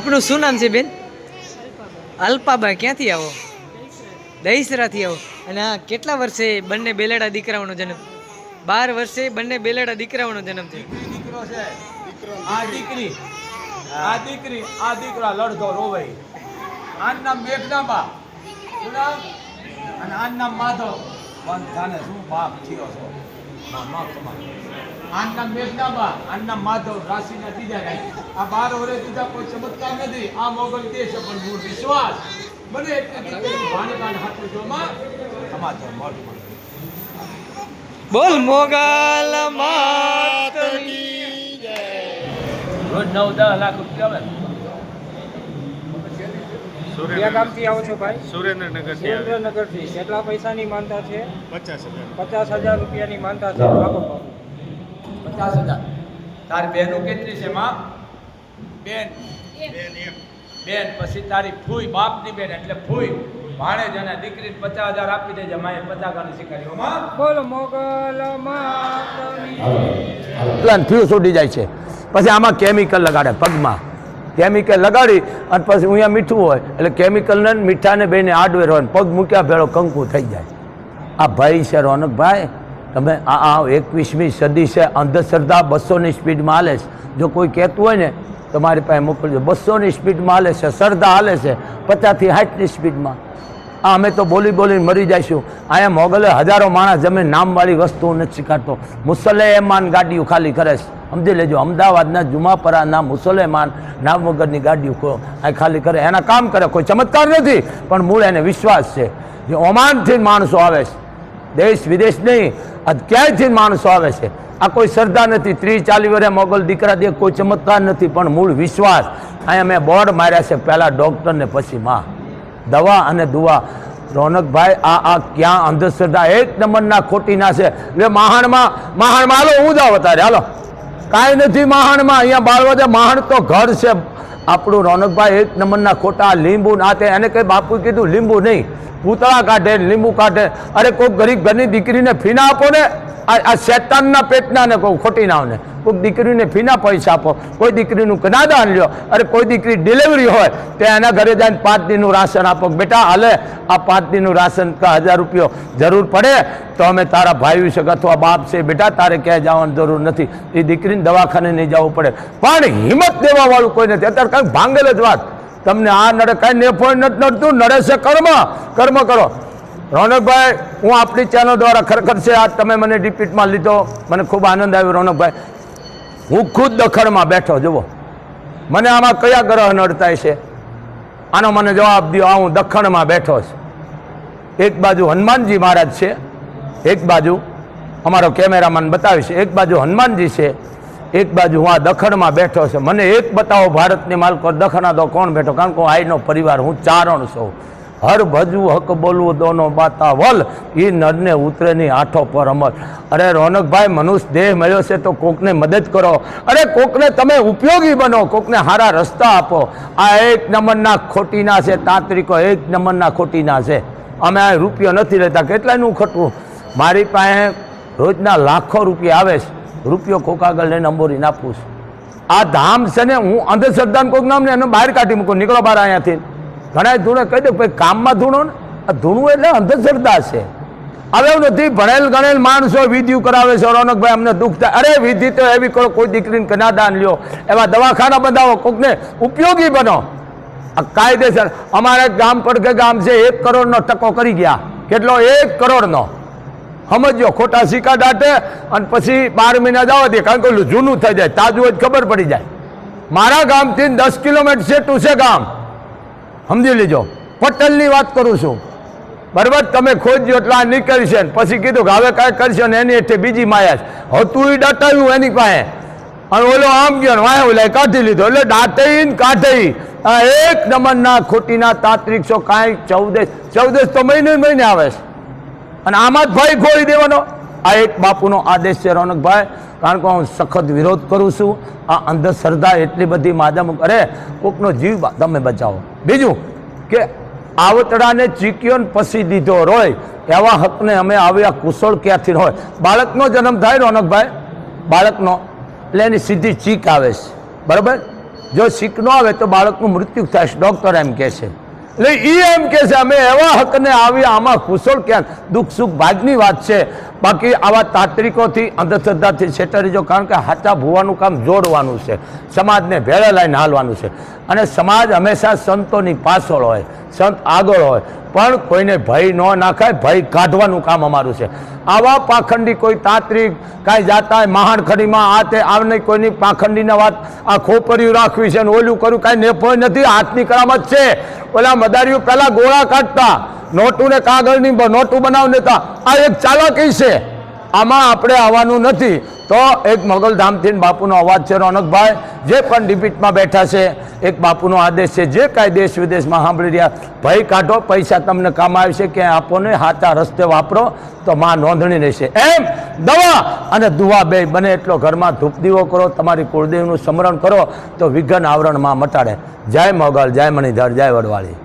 આપનું શું નામ છે, બેન? અલ્પાબા, ક્યાંથી આવો? દહીસરાથી આવો. અને આ કેટલા વર્ષે બંને બેલેડા દીકરાઓનો જન્મ? બાર વર્ષે બંને બેલેડા દીકરાઓનો જન્મ થયો. દીકરો છે. આ દીકરી આ દીકરી, આ દીકરા લડતો રોવાઈ. આનું નામ? અને આનું નામ માધવ. પણ જાને શું બાપ થયો છો. આનું મેઘનાબા આનું માધવ રાશિના બીજા કાંઈ આ બાર વર્ષ દીધા કોઈ ચમત્કાર નથી. આ મોગલ દેશ પણ મૂળ વિશ્વાસ. બને એટલે ભાણેકાને હાથું જોમાં સમાચાર મોઢું બોલ મોગલ માતની રોજ નવ દસ લાખ રૂપિયા આવે. ક્યાં ગામથી આવો છો ભાઈ. સુરેન્દ્રનગરથી આવે સુરેન્દ્રનગરથી. કેટલા પૈસાની માનતા છે પચાસ હજાર. પચાસ હજાર રૂપિયાની માનતા છે. પચાસ હજાર. તારી બહેનો કેટલી છે માં? બેન. બેન પછી તારી ફૂઈ બાપની બેન એટલે ફૂઈ ભાણેજ અને દીકરી પચાસ હજાર આપી દેજે માએ પચાસ હજારની શીખાડી માં? બોલો મોગલ માતની. પ્લાન ફ્યુઝ ઉડી જાય છે. પછી આમાં કેમિકલ લગાડે પગમાં. કેમિકલ લગાડી અને પછી અહીંયા મીઠું હોય. એટલે કેમિકલને મીઠાને બેને આડવેર હોય પગ મૂક્યા ભેળો કંકુ થઈ જાય. આ ભાઈ છે રોનકભાઈ તમે આ આ એકવીસમી સદી છે, અંધશ્રદ્ધા બસોની સ્પીડમાં હાલે છે. જો કોઈ કહેતું હોય ને, તમારી પાસે મોકલજો. બસોની સ્પીડમાં હાલે છે, શ્રદ્ધા હાલે છે, પચાસથી સાઠની સ્પીડમાં. આ અમે તો બોલી બોલીને મરી જઈશું. અહીંયા મોગલે હજારો માણસ જમે નામવાળી વસ્તુઓ નથી શીખાડતો મુસલેમાન ગાડીઓ ખાલી કરે છે. સમજી લેજો, અમદાવાદના જુમાપરાના મુસલેમાન નામ વગરની ગાડીઓ ખાલી કરે, એના કામ કરે, કોઈ ચમત્કાર નથી, પણ મૂળ એને વિશ્વાસ છે. જે ઓમાનથી માણસો આવે છે, દેશ વિદેશ નહીં, આ ક્યાંયથી માણસો આવે છે? આ કોઈ શ્રદ્ધા નથી, ત્રીસ ચાલીસ વર્ષે મોગલ દીકરા દે, કોઈ ચમત્કાર નથી, પણ મૂળ વિશ્વાસ. અહીંયા મેં બોર્ડ માર્યા છે, પહેલાં ડૉક્ટર ને પછી માં. દવા અને દુવા. રોનકભાઈ, આ આ ક્યાં અંધશ્રદ્ધા? એક નંબરના ખોટીના છે. એટલે મહાણમાં મહાણમાં હાલો, હું જાવ અત્યારે, હાલો. કાંઈ નથી મહાણમાં. અહીંયા બાળવજા મહાણ તો ઘર છે. આપણું રોનકભાઈ એક નંબરના ખોટા લીંબુ ના તે એને કંઈ બાપુ કીધું, લીંબુ નહીં. પૂતળા કાઢે, લીંબુ કાઢે. અરે કોઈક ગરીબ ઘરની દીકરીને ફીના આપો ને. આ શેતાનના પેટના ને કોઈ ખોટી નાવને કોઈક દીકરીને ફીના પૈસા આપો. કોઈ દીકરીનું કનાદાન લ્યો. અરે કોઈ દીકરી ડિલિવરી હોય, તો એના ઘરે જઈને પાંચ દિનનું રાશન આપો. બેટા, હાલે, આ પાંચ દિનનું રાશન હજાર રૂપિયો જરૂર પડે, તો અમે તારા ભાઈ વિશે અથવા બાપ છે, બેટા, તારે ક્યાંય જવાની જરૂર નથી. એ દીકરીને દવાખાને નહીં જવું પડે. પણ હિંમત દેવાવાળું કોઈ નથી. અત્યારે કાંઈક ભાંગેલ જ વાત. તમને આ નડે કાંઈ નેફોય નથી નડતું, નડે છે કર્મ. કર્મ કરો. રોનકભાઈ, હું આપણી ચેનલ દ્વારા ખરેખર છે, આજ તમે મને રિપીટમાં લીધો. મને ખૂબ આનંદ આવ્યો, રોનકભાઈ. હું ખુદ દખણમાં બેઠો, જુઓ. મને આમાં કયા ગ્રહ નડતા છે? આનો મને જવાબ દો આ હું દખણમાં બેઠો છું. એક બાજુ હનુમાનજી મહારાજ છે, એક બાજુ અમારો કેમેરામેન બતાવે છે, એક બાજુ હનુમાનજી છે એક બાજુ હું આ દખણમાં બેઠો છે. મને એક બતાવો ભારતની માલકો, દખણા દો કોણ બેઠો? કારણ કે હું આઈનો પરિવાર, હું ચારણ છું. હર ભજવું, હક બોલવું, દોનો બાતા વલ એ નરને ઉતરે ની આઠો પર અમર. અરે રોનકભાઈ, મનુષ્ય દેહ મળ્યો છે તો કોકને મદદ કરો. અરે કોકને તમે ઉપયોગી બનો, કોકને સારા રસ્તા આપો. આ એક નંબરના ખોટીના છે, તાંત્રિકો એક નંબરના ખોટીના છે. અમે આ રૂપિયો નથી લેતા. કેટલાનું ખોટવું મારી પાસે રોજના લાખો રૂપિયા આવે છે. રૂપિયો કોક આગળ લઈને અંબોરી નાખું છું. આ ધામ છે ને, હું અંધશ્રદ્ધાને કોઈક નામ ને એને બહાર કાઢી મૂકું, નીકળો બહાર અહીંયાથી. ઘણા ધૂણે કહી દઉં ભાઈ, કામમાં ધૂણો ને? આ ધૂણું એટલે અંધશ્રદ્ધા છે. હવે નથી, ભણેલ ગણેલ માણસો વિધિ કરાવે છે, રોનકભાઈ, અમને દુઃખ થાય. અરે, વિધિ તો એવી કરો, કોઈ દીકરીને કનાદાન લ્યો, એવા દવાખાના બંધાવો કોકને ઉપયોગી બનો. આ કાયદેસર, અમારે ગામ પડકે ગામ છે, એક કરોડનો ટકો કરી ગયા. કેટલો? એક કરોડનો. સમજો ખોટા સિક્કા દાટે અને પછી બાર મહિના જવા દે કારણ કે ઓલું જૂનું થઈ જાય, તાજું હોય ખબર પડી જાય. મારા ગામથી દસ કિલોમીટર છે ટુસે ગામ. સમજી લેજો. પટેલની વાત કરું છું. બરાબર? તમે ખોજ્યો એટલે આ નીકળશે પછી કીધું કે હવે કાંઈ કરશે ને એની એટલે બીજી માયા હતું એ ડટાવ્યું એની પાસે. અને ઓલો આમ ગયો ને વાય ઓલા કાઢી લીધો. એટલે દાટઈ ને કાઢી એક નંબરના ખોટીના તાંત્રિક છો, કાંઈ ચૌદેશ ચૌદેશ તો મહિને મહિને આવે છે. અને આમાં જ ભય ખોલી દેવાનો. આ એક બાપુનો આદેશ છે રોનકભાઈ, કારણ કે હું સખત વિરોધ કરું છું. આ અંધશ્રદ્ધા એટલી બધી માદમ કરે, કોકનો જીવ તમે બચાવો. બીજું કે આવતડાને ચીક્યો ને પસી દીધો રોય, એવા હકને અમે આવ્યા કુશળ ક્યાંથી હોય? બાળકનો જન્મ થાય રોનકભાઈ? બાળકનો. એટલે એની સીધી ચીક આવે છે. બરાબર? જો શીખ ન આવે તો બાળકનું મૃત્યુ થાય છે. ડૉક્ટર એમ કહે છે. એટલે એ એમ કે છે, અમે એવા હકને આવી, આમાં કુશળ ક્યાંક દુઃખ સુખ ભાગની વાત છે. બાકી આવા તાંત્રિકોથી, અંધશ્રદ્ધાથી છેતરીજો કારણ કે હાચા ભૂવાનું કામ જોડવાનું છે. સમાજને ભેળે લાઈને હાલવાનું છે. અને સમાજ હંમેશા સંતોની પાછળ હોય. સંત આગળ હોય. પણ કોઈને ભય ન નાખાય, ભય કાઢવાનું કામ અમારું છે. આવા પાખંડી કોઈ તાંત્રિક કાંઈ જાતા મહાણખડીમાં આ તે આવને કોઈની પાખંડીના વાત આ ખોપરિયું રાખવી છે ને ઓલું કર્યું, કાંઈ નેફોય નથી, હાથની કરામત છે. ઓલા મદારીઓ પહેલાં ગોળા કાઢતા નોટું ને કાગળની નોટું બનાવ દેતા આ એક ચાલાકી છે. આમાં આપણે આવવાનું નથી. તો એક મોગલધામથી બાપુનો અવાજ છે રોનકભાઈ, જે પણ ડિબિટમાં બેઠા છે, એક બાપુનો આદેશ છે, જે કાંઈ દેશ વિદેશમાં સાંભળી રહ્યા ભય કાઢો, પૈસા તમને કામ આવશે કે આપો ને હાથા રસ્તે વાપરો, તો માં નોંધણી રહેશે. એમ દવા અને દુવા બે, બને એટલો ઘરમાં ધૂપ દીવો કરો, તમારી કુળદેવનું સ્મરણ કરો, તો વિઘ્ન આવરણમાં મટાડે. જય મોગલ, જય મણિધર, જય વડવાળી.